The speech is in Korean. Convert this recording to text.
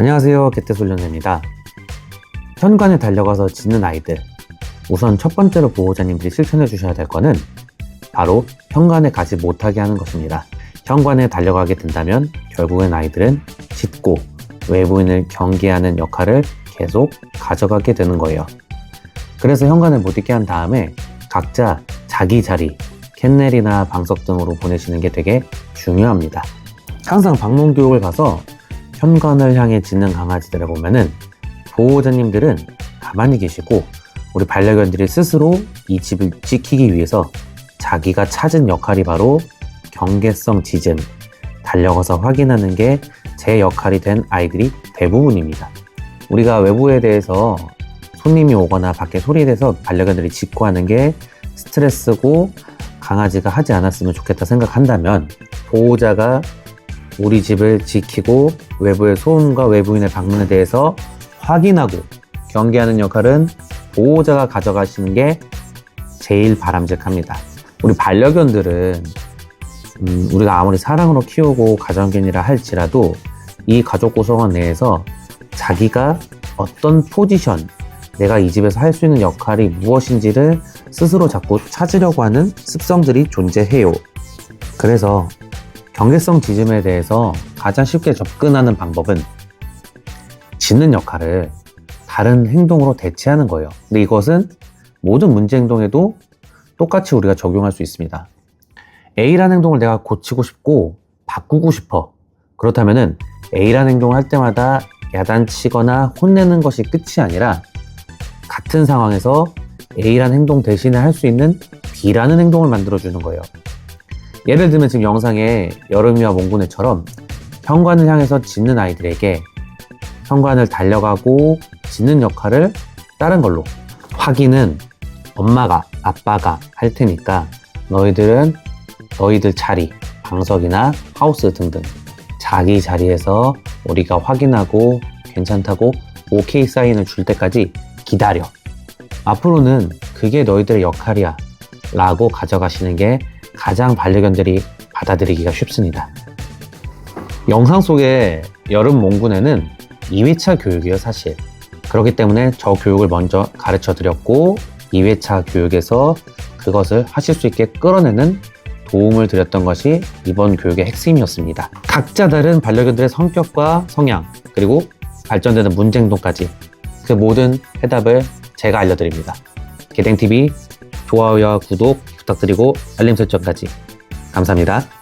안녕하세요. 개태솔련입니다. 현관에 달려가서 짖는 아이들. 우선 첫 번째로 보호자님들이 실천해 주셔야 될 거는 바로 현관에 가지 못하게 하는 것입니다. 현관에 달려가게 된다면 결국엔 아이들은 짖고 외부인을 경계하는 역할을 계속 가져가게 되는 거예요. 그래서 현관에 못 있게 한 다음에 각자 자기 자리, 캔넬이나 방석 등으로 보내시는 게 되게 중요합니다. 항상 방문 교육을 가서 현관을 향해 짖는 강아지들을 보면은 보호자님들은 가만히 계시고 우리 반려견들이 스스로 이 집을 지키기 위해서 자기가 찾은 역할이 바로 경계성 짖음, 달려가서 확인하는 게 제 역할이 된 아이들이 대부분입니다. 우리가 외부에 대해서 손님이 오거나 밖에 소리에 대해서 반려견들이 짖고 하는 게 스트레스고 강아지가 하지 않았으면 좋겠다 생각한다면 보호자가 우리 집을 지키고 외부의 소음과 외부인의 방문에 대해서 확인하고 경계하는 역할은 보호자가 가져가시는 게 제일 바람직합니다. 우리 반려견들은 음, 우리가 아무리 사랑으로 키우고 가정견이라 할지라도 이 가족 구성원 내에서 자기가 어떤 포지션, 내가 이 집에서 할 수 있는 역할이 무엇인지를 스스로 자꾸 찾으려고 하는 습성들이 존재해요. 그래서 경계성 지짐에 대해서 가장 쉽게 접근하는 방법은 짖는 역할을 다른 행동으로 대체하는 거예요. 근데 이것은 모든 문제 행동에도 똑같이 우리가 적용할 수 있습니다. A라는 행동을 내가 고치고 싶고 바꾸고 싶어. 그렇다면은 A라는 행동을 할 때마다 야단치거나 혼내는 것이 끝이 아니라 같은 상황에서 A라는 행동 대신에 할 수 있는 B라는 행동을 만들어주는 거예요. 예를 들면 지금 영상에 여름이와 몽군애처럼 현관을 향해서 짖는 아이들에게 현관을 달려가고 짖는 역할을 다른 걸로. 확인은 엄마가 아빠가 할 테니까 너희들은 너희들 자리 방석이나 하우스 등등 자기 자리에서 우리가 확인하고 괜찮다고 오케이 사인을 줄 때까지 기다려. 앞으로는 그게 너희들의 역할이야 라고 가져가시는 게 가장 반려견들이 받아들이기가 쉽습니다. 영상 속의 여름 몽군에는 2회차 교육이에요, 사실. 그렇기 때문에 저 교육을 먼저 가르쳐 드렸고, 2회차 교육에서 그것을 하실 수 있게 끌어내는 도움을 드렸던 것이 이번 교육의 핵심이었습니다. 각자 다른 반려견들의 성격과 성향, 그리고 발전되는 문제 행동까지 그 모든 해답을 제가 알려드립니다. 개댕TV 좋아요와 구독 부탁드리고 알림 설정까지 감사합니다.